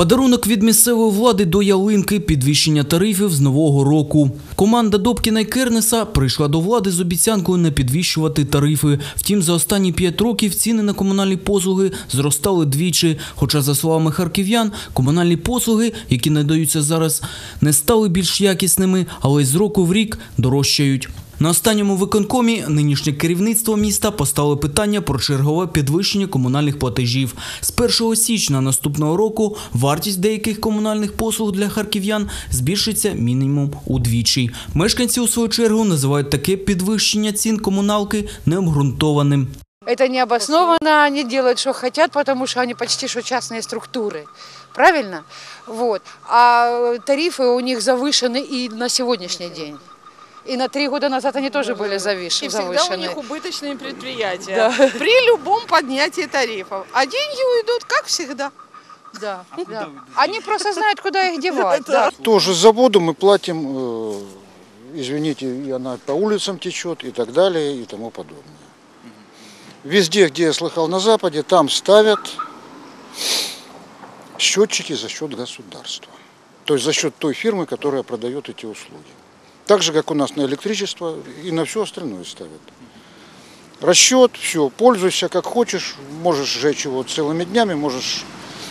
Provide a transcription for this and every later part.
Подарунок від місцевої влади до ялинки підвищення тарифів з нового року. Команда Добкіна й Кернеса прийшла до влади з обіцянкою не підвищувати тарифи. Втім, за останні п'ять років ціни на комунальні послуги зростали двічі. Хоча, за словами харків'ян, комунальні послуги, які надаються зараз, не стали більш якісними, але й з року в рік дорожчають. На останньому виконкомі нинішнє керівництво міста поставило питання про чергове підвищення комунальних платежів. З 1 січня наступного року вартість деяких комунальних послуг для харків'ян збільшиться мінімум удвічі. Мешканці у свою чергу називають таке підвищення цін комуналки необґрунтованим. Это необоснованно, они делают, что хотят, потому что они почти что частные структуры. Правильно? Вот. А тарифы у них завышены и на сегодняшний день. И на три года назад они тоже были завиш- И всегда у завышены. них убыточные предприятия. Да. При любом поднятии тарифов. А деньги уйдут, как всегда. Да, да. Они просто знают, куда их девать. Да. Тоже за воду мы платим, э, извините, и она по улицам течет и так далее и тому подобное. Везде, где я слыхал на Западе, там ставят счетчики за счет государства. То есть за счет той фирмы, которая продает эти услуги. Так же, как у нас на электричество и на все остальное ставят. Расчет, все, пользуйся как хочешь, можешь сжечь его целыми днями, можешь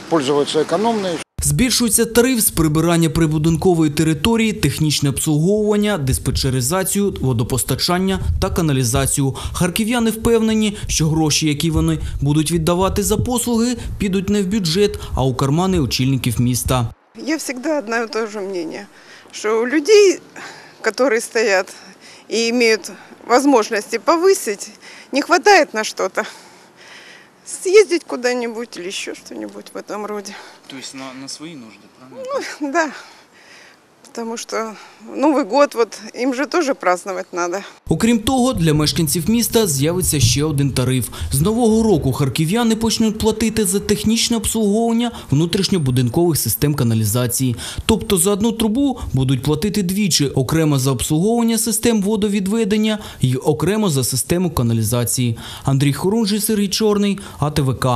пользоваться экономно, Збільшується тариф з прибирання прибудинкової території, технічне обслуговування, диспетчеризацію, водопостачання та каналізацію. Харків'яни впевнені, що гроші, які вони будуть віддавати за послуги, підуть не в бюджет, а у кармани очільників міста. Я всегда одно и то же мнение, что у людей, которые стоят и имеют возможности повысить, не хватает на что-то. Съездить куда-нибудь или еще что-нибудь в этом роде. То есть на, на свои нужды, правильно? Да, потому что Новый год, вот им же тоже праздновать надо. Окрім того, для мешканців міста з'явиться ще один тариф. З нового року харків'яни почнуть платити за технічне обслуговування внутрішньобудинкових систем каналізації. Тобто за одну трубу будуть платити двічі – окремо за обслуговування систем водовідведення і окремо за систему каналізації. Андрій Хорунжий, Сергій Чорний, АТВК.